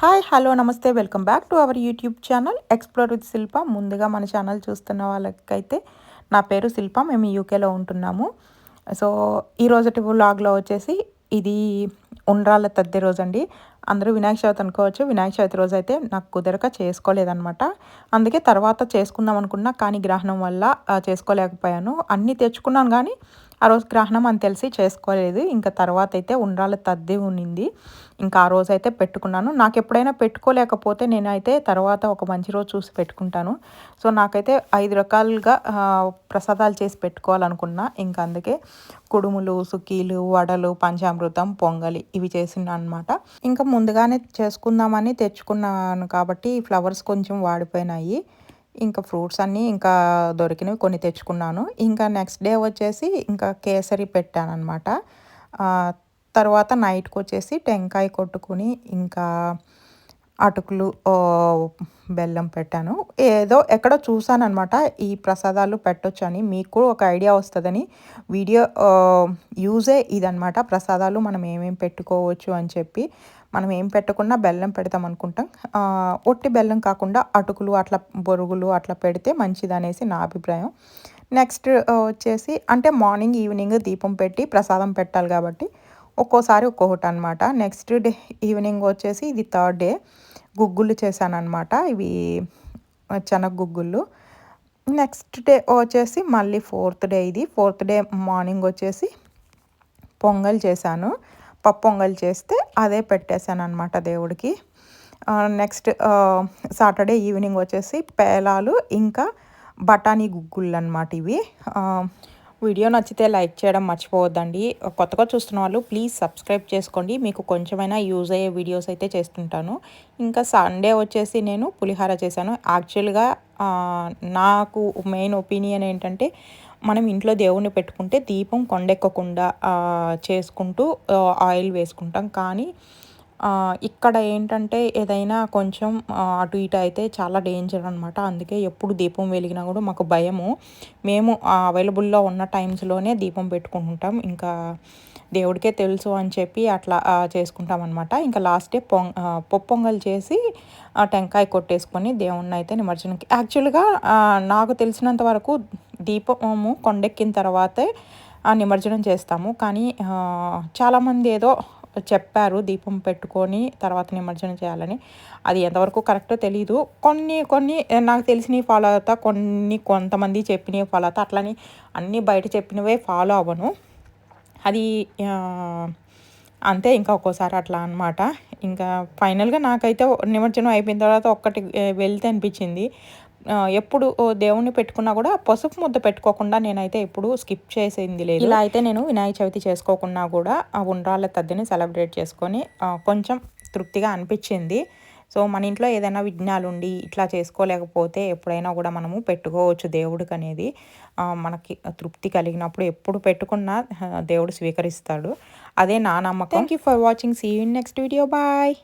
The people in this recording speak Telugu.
హాయ్ హలో నమస్తే welcome back to our YouTube channel explore with Shilpa. ముందుగా మన ఛానల్ చూస్తున్న వాళ్ళకైతే నా పేరు శిల్ప మేము యూకేలో ఉంటున్నాము. సో ఈ వ్లాగ్లో వచ్చేసి ఇది ఉండ్రాళ్ళ తద్ది రోజు అండి. అందరూ వినాయక చవితి అనుకోవచ్చు. వినాయక చవితి రోజు అయితే నాకు కుదరక చేసుకోలేదనమాట అందుకే తర్వాత చేసుకుందాం అనుకున్నా కానీ గ్రహణం వల్ల చేసుకోలేకపోయాను. అన్నీ తెచ్చుకున్నాను కానీ ఆ రోజు గ్రహణం అని తెలిసి చేసుకోలేదు. ఇంకా తర్వాత అయితే ఉండ్రాల తద్ది ఉన్నింది ఇంకా ఆ రోజు అయితే పెట్టుకున్నాను. నాకు ఎప్పుడైనా పెట్టుకోలేకపోతే నేనైతే తర్వాత ఒక మంచి రోజు చూసి పెట్టుకుంటాను. సో నాకైతే ఐదు రకాలుగా ప్రసాదాలు చేసి పెట్టుకోవాలనుకున్నా. ఇంకా అందుకే కుడుములు సుకీలు వడలు పంచామృతం పొంగలి ఇవి చేసిన అనమాట ఇంకా ముందుగానే చేసుకుందామని తెచ్చుకున్నాను కాబట్టి ఫ్లవర్స్ కొంచెం వాడిపోయినాయి. ఇంకా ఫ్రూట్స్ అన్నీ ఇంకా దొరికినవి కొన్ని తెచ్చుకున్నాను. ఇంకా నెక్స్ట్ డే వచ్చేసి ఇంకా కేసరి పెట్టాను అనమాట తర్వాత నైట్కి వచ్చేసి టెంకాయ కొట్టుకుని ఇంకా అటుకులు బెల్లం పెట్టాను. ఏదో ఎక్కడో అనమాట ఈ ప్రసాదాలు పెట్టొచ్చు అని మీకు కూడా ఒక ఐడియా వస్తుందని. వీడియో యూజే ఇదనమాట ప్రసాదాలు మనం ఏమేమి పెట్టుకోవచ్చు అని చెప్పి. మనం ఏం పెట్టకుండా బెల్లం పెడతాం అనుకుంటాం. ఒట్టి బెల్లం కాకుండా అటుకులు అట్లా బొరుగులు అట్లా పెడితే మంచిదనేసి నా అభిప్రాయం. నెక్స్ట్ వచ్చేసి అంటే మార్నింగ్ ఈవినింగ్ దీపం పెట్టి ప్రసాదం పెట్టాలి కాబట్టి ఒక్కోసారి ఒక్కొక్కటి అనమాట నెక్స్ట్ డే ఈవినింగ్ వచ్చేసి ఇది థర్డ్ డే గుగ్గులు చేశానమాట ఇవి చెనగ గుగ్గుళ్ళు నెక్స్ట్ డే వచ్చేసి మళ్ళీ ఫోర్త్ డే ఇది. ఫోర్త్ డే మార్నింగ్ వచ్చేసి పొంగల్ చేశాను. పప్పు పొంగల్ చేస్తే అదే పెట్టేశాను అనమాట దేవుడికి నెక్స్ట్ సాటర్డే ఈవినింగ్ వచ్చేసి పేలాలు ఇంకా బఠానీ గుగ్గుళ్ళు అనమాట ఇవి వీడియో నచ్చితే లైక్ చేయడం మర్చిపోవద్దండి. కొత్తగా చూస్తున్న వాళ్ళు ప్లీజ్ సబ్స్క్రైబ్ చేసుకోండి. మీకు కొంచెమైనా యూజ్ అయ్యే వీడియోస్ అయితే చేస్తుంటాను. ఇంకా సండే వచ్చేసి నేను పులిహార చేశాను. యాక్చువల్గా నాకు మెయిన్ ఒపీనియన్ ఏంటంటే మనం ఇంట్లో దేవుణ్ణి పెట్టుకుంటే దీపం కొండెక్కకుండా చేసుకుంటూ ఆయిల్ వేసుకుంటాం. కానీ ఇక్కడ ఏంటంటే ఏదైనా కొంచెం అటు ఇటు అయితే చాలా డేంజర్ అనమాట అందుకే ఎప్పుడు దీపం వెలిగినా కూడా మాకు భయము. మేము అవైలబుల్లో ఉన్న టైమ్స్లోనే దీపం పెట్టుకుంటుంటాం. ఇంకా దేవుడికే తెలుసు అని చెప్పి అట్లా చేసుకుంటాం అనమాట ఇంకా లాస్ట్ డే పొంగ పప్పు చేసి టెంకాయ కొట్టేసుకొని దేవుణ్ణి అయితే నిమజ్జనకి. యాక్చువల్గా నాకు తెలిసినంత వరకు దీపము కొండెక్కిన తర్వాతే నిమజ్జనం చేస్తాము. కానీ చాలామంది ఏదో చెప్పారు దీపం పెట్టుకొని తర్వాత నిమజ్జనం చేయాలని. అది ఎంతవరకు కరెక్టో తెలియదు కొన్ని కొన్ని నాకు తెలిసినవి ఫాలో అవుతా కొన్ని కొంతమంది చెప్పినవి ఫాలో అవుతా. అట్లని అన్నీ బయట చెప్పినవే ఫాలో అవ్వను. అది అంతే ఇంకా ఒక్కోసారి అట్లా అనమాట ఇంకా ఫైనల్గా నాకైతే నిమజ్జనం అయిపోయిన తర్వాత ఒక్కటి వెళ్తే అనిపించింది. ఎప్పుడు దేవుణ్ణి పెట్టుకున్నా కూడా పసుపు ముద్ద పెట్టుకోకుండా నేనైతే ఎప్పుడు స్కిప్ చేసేది లేదు. ఇలా అయితే నేను వినాయక చవితి చేసుకోకున్నా కూడా ఆ ఉండ్రాళ్ళ తద్దిని సెలబ్రేట్ చేసుకొని కొంచెం తృప్తిగా అనిపించింది. సో మన ఇంట్లో ఏదైనా విఘ్నాలు ఉండి ఇట్లా చేసుకోలేకపోతే ఎప్పుడైనా కూడా మనము పెట్టుకోవచ్చు దేవుడికి అనేది. మనకి తృప్తి కలిగినప్పుడు ఎప్పుడు పెట్టుకున్నా దేవుడు స్వీకరిస్తాడు. అదే నా నమ్మకం. Thank you for watching see you next video bye